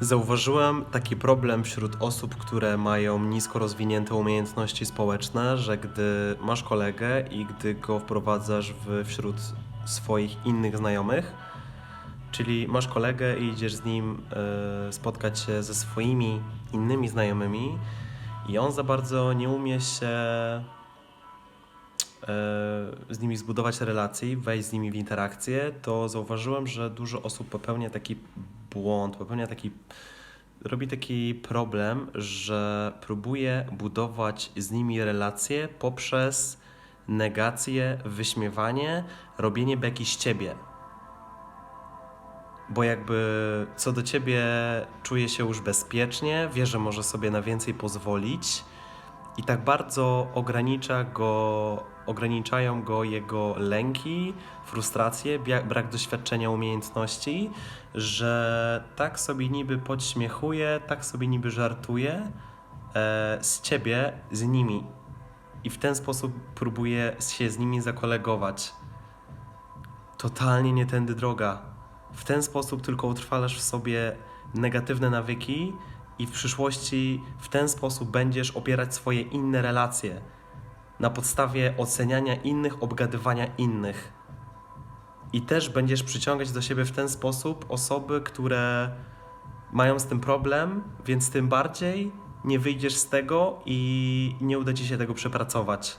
Zauważyłem taki problem wśród osób, które mają nisko rozwinięte umiejętności społeczne, że gdy masz kolegę i gdy go wprowadzasz w, wśród swoich innych znajomych, czyli masz kolegę i idziesz z nim e, spotkać się ze swoimi innymi znajomymi i on za bardzo nie umie się e, z nimi zbudować relacji, wejść z nimi w interakcję, to zauważyłem, że dużo osób popełnia taki błąd, popełnia taki, robi taki problem, że próbuje budować z nimi relacje poprzez negację, wyśmiewanie, robienie beki z ciebie. Bo jakby co do ciebie czuje się już bezpiecznie, wie, że może sobie na więcej pozwolić i tak bardzo ogranicza go, ograniczają go jego lęki, frustracje, brak doświadczenia umiejętności, że tak sobie niby podśmiechuje, tak sobie niby żartuje e, z ciebie, z nimi. I w ten sposób próbuje się z nimi zakolegować. Totalnie nie tędy droga. W ten sposób tylko utrwalasz w sobie negatywne nawyki i w przyszłości w ten sposób będziesz opierać swoje inne relacje na podstawie oceniania innych, obgadywania innych. I też będziesz przyciągać do siebie w ten sposób osoby, które mają z tym problem, więc tym bardziej nie wyjdziesz z tego i nie uda ci się tego przepracować.